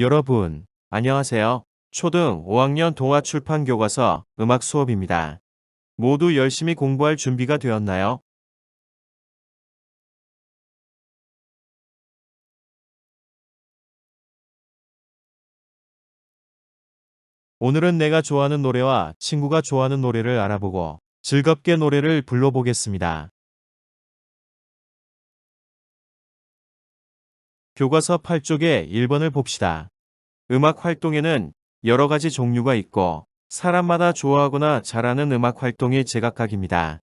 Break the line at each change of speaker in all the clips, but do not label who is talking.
여러분, 안녕하세요. 초등 5학년 동아출판 교과서 음악 수업입니다. 모두 열심히 공부할 준비가 되었나요? 오늘은 내가 좋아하는 노래와 친구가 좋아하는 노래를 알아보고 즐겁게 노래를 불러보겠습니다. 교과서 8쪽의 1번을 봅시다. 음악 활동에는 여러 가지 종류가 있고 사람마다 좋아하거나 잘하는 음악 활동이 제각각입니다.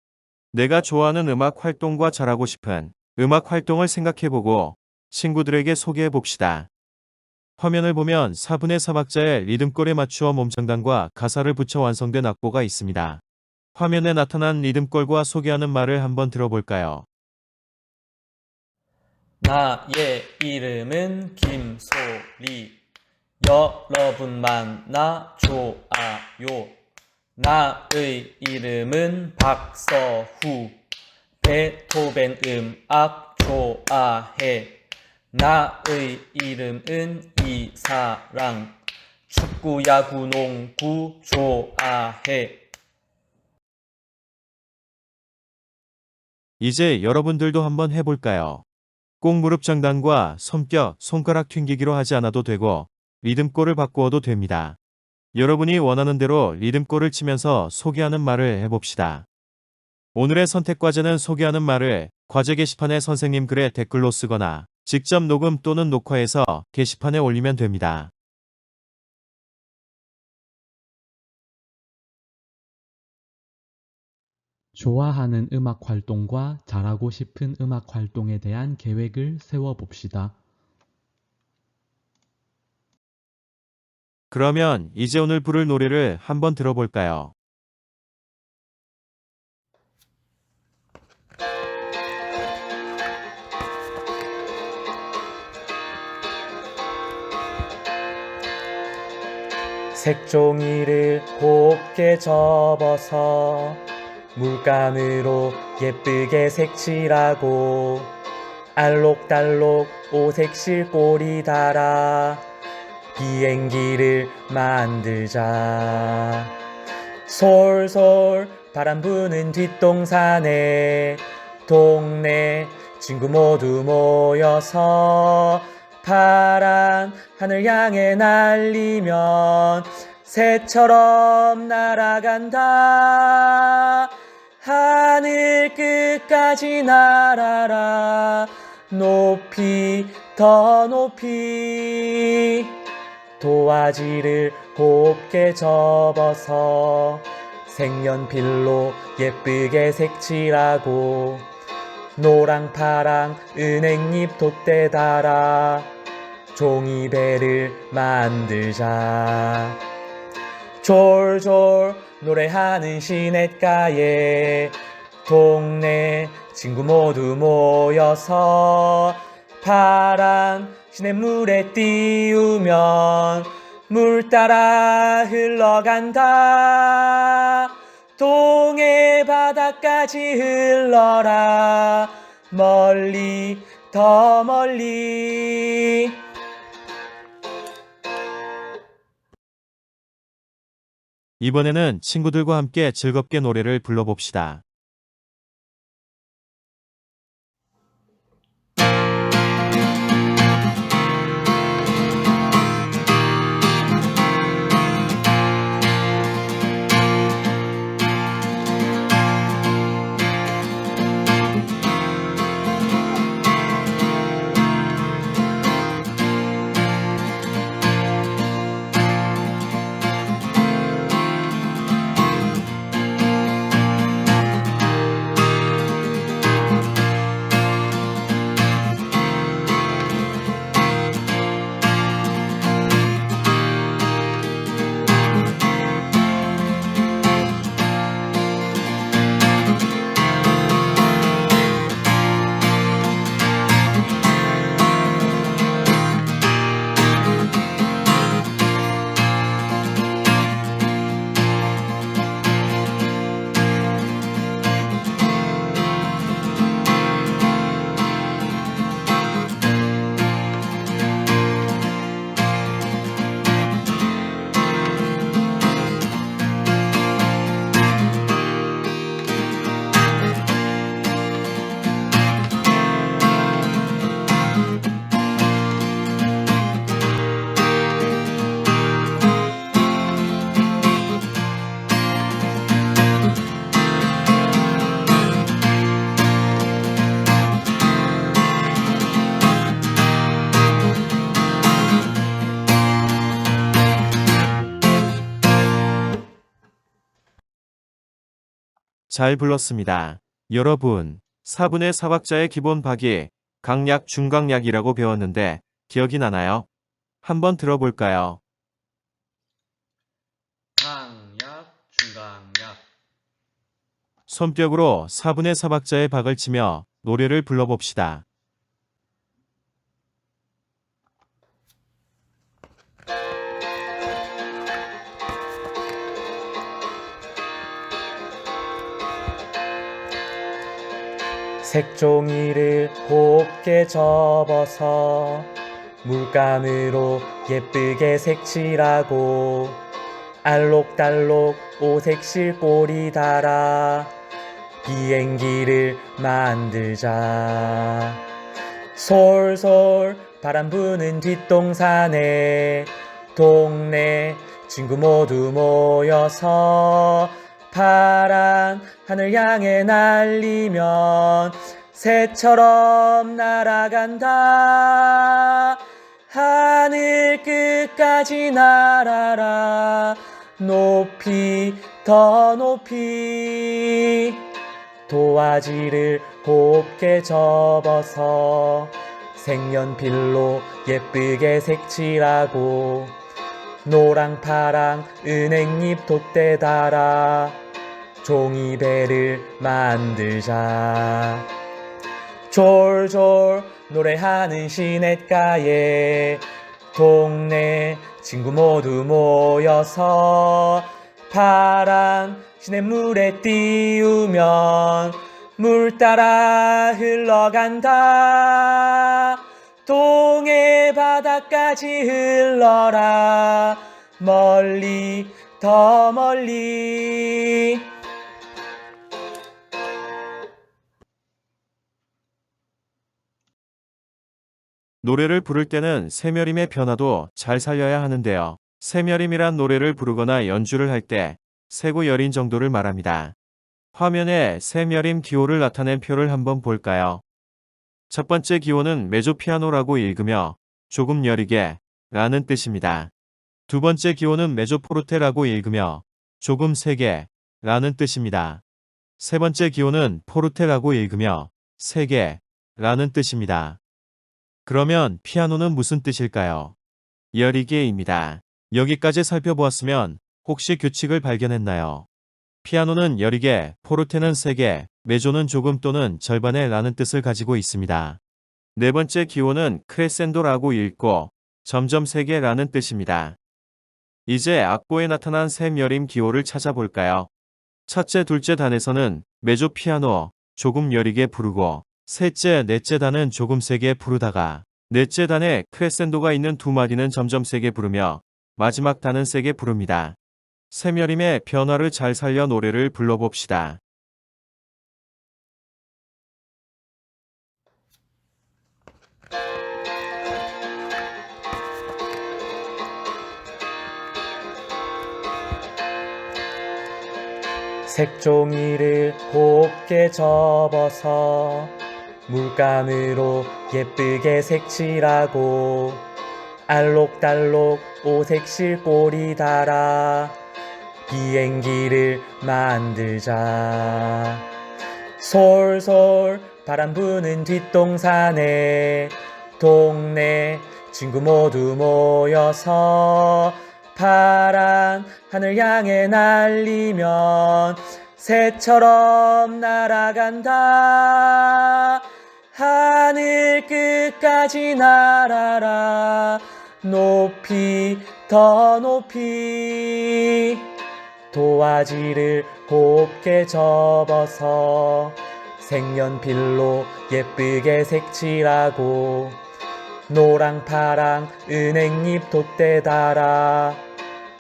내가 좋아하는 음악 활동과 잘하고 싶은 음악 활동을 생각해보고 친구들에게 소개해 봅시다. 화면을 보면 4분의 4박자의 리듬골에 맞추어 몸장단과 가사를 붙여 완성된 악보가 있습니다. 화면에 나타난 리듬골과 소개하는 말을 한번 들어볼까요?
나의 이름은 김소리. 여러분 만 나 좋아요. 나의 이름은 박서후. 베토벤 음악 좋아해. 나의 이름은 이사랑. 축구, 야구, 농구 좋아해.
이제 여러분들도 한번 해볼까요? 꼭 무릎 장단과 손뼉, 손가락 튕기기로 하지 않아도 되고 리듬골을 바꾸어도 됩니다. 여러분이 원하는 대로 리듬골을 치면서 소개하는 말을 해봅시다. 오늘의 선택 과제는 소개하는 말을 과제 게시판에 선생님 글에 댓글로 쓰거나 직접 녹음 또는 녹화해서 게시판에 올리면 됩니다.
좋아하는 음악 활동과 잘하고 싶은 음악 활동에 대한 계획을 세워 봅시다.
그러면 이제 오늘 부를 노래를 한번 들어볼까요?
색종이를 곱게 접어서 물감으로 예쁘게 색칠하고 알록달록 오색실 꼬리 달아 비행기를 만들자. 솔솔 바람 부는 뒷동산에 동네 친구 모두 모여서 파란 하늘 향해 날리면 새처럼 날아간다. 하늘 끝까지 날아라. 높이 더 높이. 도화지를 곱게 접어서 색연필로 예쁘게 색칠하고 노랑 파랑 은행잎 돛대 달아 종이배를 만들자 졸졸 노래하는 시냇가에 동네 친구 모두 모여서 파란 시냇물에 띄우면 물 따라 흘러간다. 동해 바다까지 흘러라. 멀리 더 멀리
이번에는 친구들과 함께 즐겁게 노래를 불러봅시다. 잘 불렀습니다. 여러분, 4분의 4박자의 기본 박이 강약, 중강약이라고 배웠는데 기억이 나나요? 한번 들어볼까요?
강약, 중강약.
손뼉으로 4분의 4박자의 박을 치며 노래를 불러봅시다.
색종이를 곱게 접어서 물감으로 예쁘게 색칠하고 알록달록 오색실 꼬리 달아 비행기를 만들자. 솔솔 바람 부는 뒷동산에 동네 친구 모두 모여서 파란 하늘 향해 날리면 새처럼 날아간다. 하늘 끝까지 날아라. 높이 더 높이. 도화지를 곱게 접어서 색연필로 예쁘게 색칠하고 노랑 파랑 은행잎 돛대 달아 종이 배를 만들자. 졸졸 노래하는 시냇가에 동네 친구 모두 모여서 파란 시냇물에 띄우면 물 따라 흘러간다. 동해 바다까지 흘러라. 멀리 더 멀리
노래를 부를 때는 새멸임의 변화도 잘 살려야 하는데요. 새멸임이란 노래를 부르거나 연주를 할 때 세고 열인 정도를 말합니다. 화면에 새멸임 기호를 나타낸 표를 한번 볼까요? 첫 번째 기호는 메조피아노라고 읽으며 조금 여리게 라는 뜻입니다. 두 번째 기호는 메조포르테라고 읽으며 조금 세게 라는 뜻입니다. 세 번째 기호는 포르테라고 읽으며 세게 라는 뜻입니다. 그러면 피아노는 무슨 뜻일까요? 여리게입니다. 여기까지 살펴보았으면 혹시 규칙을 발견했나요? 피아노는 여리게, 포르테는 세게, 메조는 조금 또는 절반의 라는 뜻을 가지고 있습니다. 네 번째 기호는 크레센도라고 읽고 점점 세게 라는 뜻입니다. 이제 악보에 나타난 샘여림 기호를 찾아볼까요? 첫째, 둘째 단에서는 메조 피아노 조금 여리게 부르고 셋째, 넷째 단은 조금 세게 부르다가 넷째 단에 크레센도가 있는 두 마디는 점점 세게 부르며 마지막 단은 세게 부릅니다. 세멸임의 변화를 잘 살려 노래를 불러봅시다.
색종이를 곱게 접어서 물감으로 예쁘게 색칠하고 알록달록 오색실 꼬리 달아 비행기를 만들자. 솔솔 바람 부는 뒷동산에 동네 친구 모두 모여서 파란 하늘 향해 날리면 새처럼 날아간다. 하늘 끝까지 날아라. 높이 더 높이. 도화지를 곱게 접어서 색연필로 예쁘게 색칠하고 노랑 파랑 은행잎 돛대 달아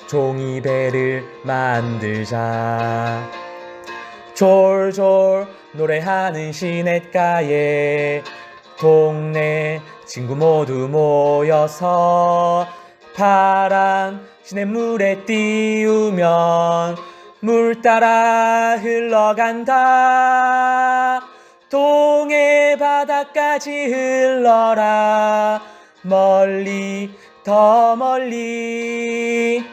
종이배를 만들자 졸졸 노래하는 시냇가에 동네 친구 모두 모여서 파란 시냇물에 띄우면 물 따라 흘러간다. 동해 바다까지 흘러라. 멀리 더 멀리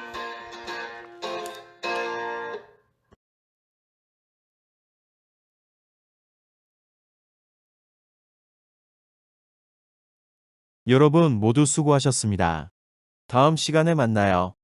여러분 모두 수고하셨습니다. 다음 시간에 만나요.